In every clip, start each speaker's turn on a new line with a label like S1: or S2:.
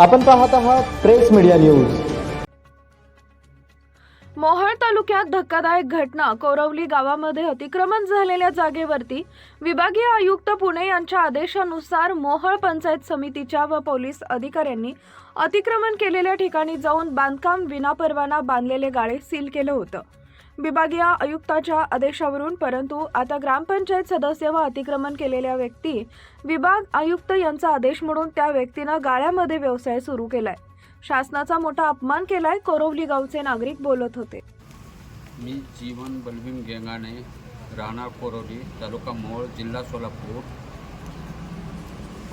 S1: आपण पाहत आहात प्रेस मीडिया न्यूज.
S2: मोहोळ तालुक्यात धक्कादायक घटना कोरवली गावामध्ये अतिक्रमण झालेल्या जागेवरती विभागीय आयुक्त पुणे यांच्या आदेशानुसार मोहोळ पंचायत समितीच्या व पोलीस अधिकाऱ्यांनी अतिक्रमण केलेल्या ठिकाणी जाऊन बांधकाम विनापरवाना बांधलेले गाळे सील केलं होतं. विभागीय आयुक्ताच्या आदेशावरून परंतु आता ग्रामपंचायत सदस्य व अतिक्रमण केलेल्या व्यक्ती विभाग आयुक्त यांचा आदेश म्हणून त्या व्यक्तीनं गाळ्यामध्ये व्यवसाय सुरू केलाय. शासनाचा मोठा अपमान केलाय कोरवली गावचे नागरिक बोलत होते.
S3: मी जीवन बलभीम गेंगाणे राहणार कोरोली तालुका मोहोळ जिल्हा सोलापूर.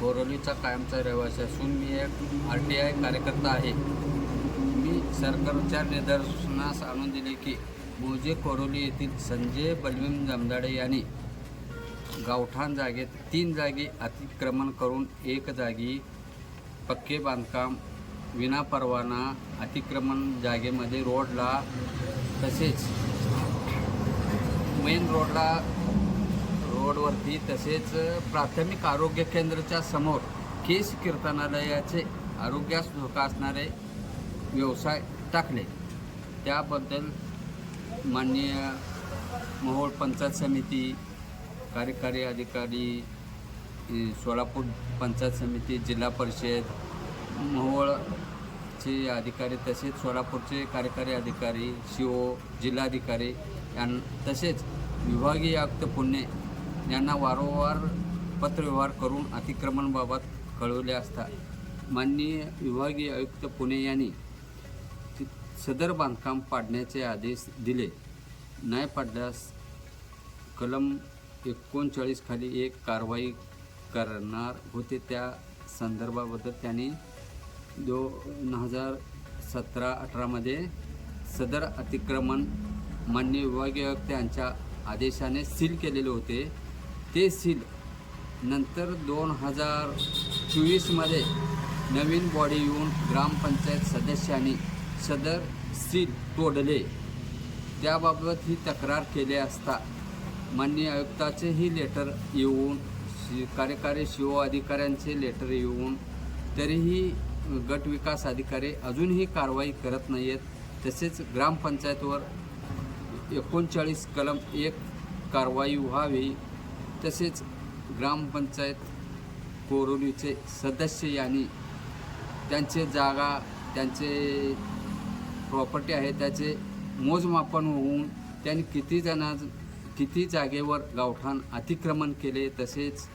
S3: कोरोलीचा कायमचा रहिवासी असून मी एक आर टी आय कार्यकर्ता आहे. मी सरकारच्या निदर्शनास आणून दिले की मोजे कोरोली येथील संजय बलवीम जमदाडे यांनी गावठाण जागेत तीन जागी अतिक्रमण करून एक जागी पक्के बांधकाम विना परवाना अतिक्रमण जागेमध्ये रोडला तसेच मेन रोडला रोडवरती तसेच प्राथमिक आरोग्य केंद्राच्या समोर केस कीर्तनालयाचे आरोग्यास धोका असणारे व्यवसाय टाकले. त्याबद्दल माननीय मोहोळ पंचायत समिती कार्यकारी अधिकारी सोलापूर पंचायत समिती जिल्हा परिषद मोहोळचे अधिकारी तसेच सोलापूरचे कार्यकारी अधिकारी सी ओ जिल्हाधिकारी यां तसेच विभागीय आयुक्त पुणे यांना वारंवार पत्रव्यवहार करून अतिक्रमणबाबत कळवले असता माननीय विभागीय आयुक्त पुणे यांनी सदर बांधकाम पाडण्याचे आदेश दिले. नाही पाडल्यास कलम एकोणचाळीस खाली एक कारवाई करणार होते. त्या संदर्भाबद्दल त्यांनी दोन हजार सतरा अठरामध्ये सदर अतिक्रमण मान्य विभागीय आयुक्त यांच्या आदेशाने सील केलेले होते. ते सील नंतर दोन हजार चोवीसमध्ये नवीन बॉडी येऊन ग्रामपंचायत सदस्यांनी सदर सील तोडले. त्याबाबत ही तक्रार केली असता माननीय आयुक्ताचेही लेटर येऊन शि कार्यकारी शिव अधिकाऱ्यांचे लेटर येऊन तरीही गट विकास अधिकारी अजूनही कारवाई करत नाही आहेत तसेच ग्रामपंचायतवर एकोणचाळीस कलम एक कारवाई व्हावी. तसेच ग्रामपंचायत कोरोलीचे सदस्य यांनी त्यांचे जागा त्यांचे प्रॉपर्टी आहे त्याचे मोजमापन होऊन त्यांनी किती जणा किती जागेवर गावठाण अतिक्रमण केले तसेच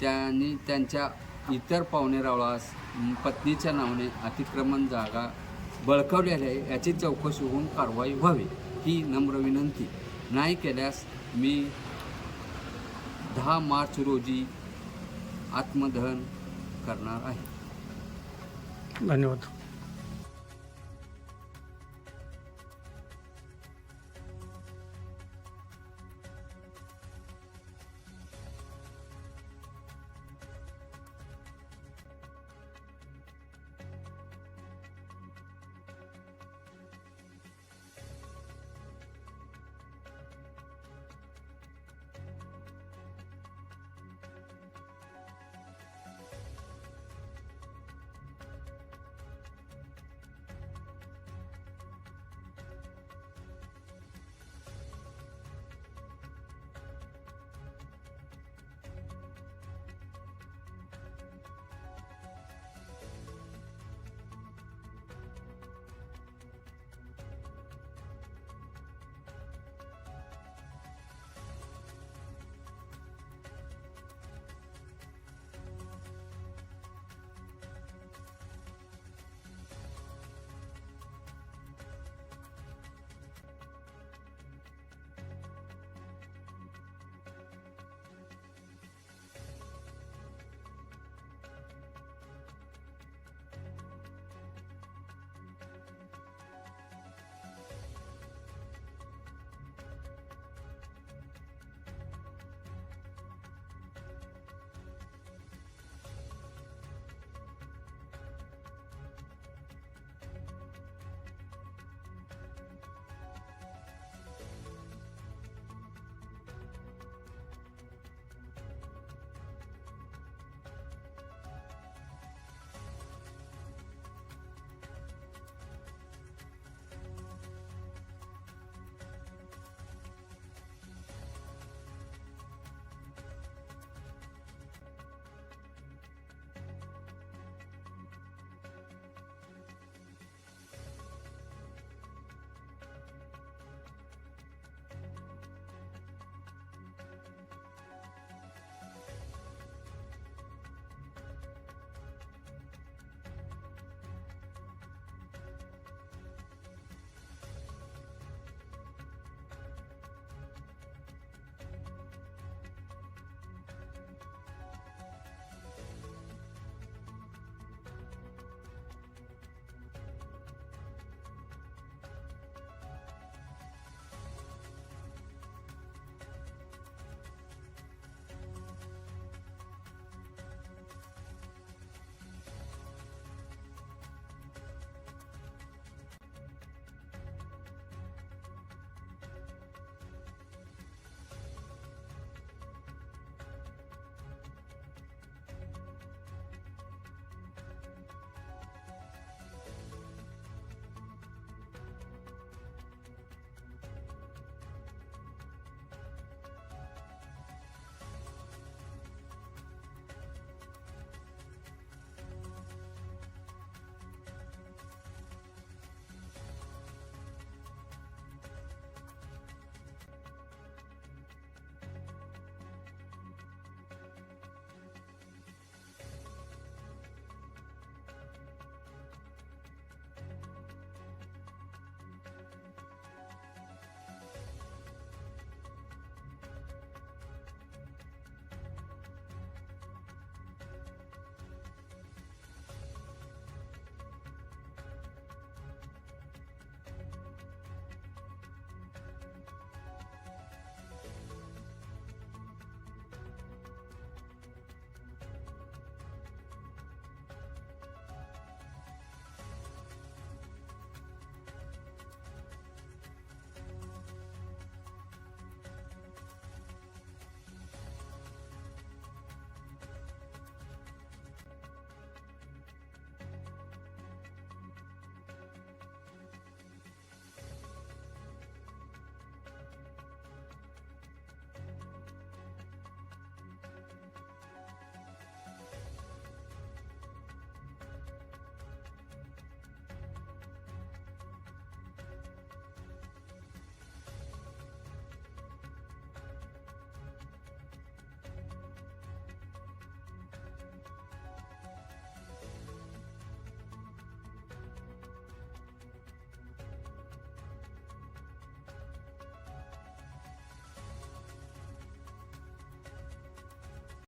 S3: त्यांनी त्यांच्या इतर पाहुणेरावळास पत्नीच्या नावाने अतिक्रमण जागा बळकावलेल्या आहे. याची चौकशी होऊन कारवाई व्हावी ही नम्र विनंती. नाही केल्यास मी दहा मार्च रोजी आत्मदहन करणार आहे.
S4: धन्यवाद.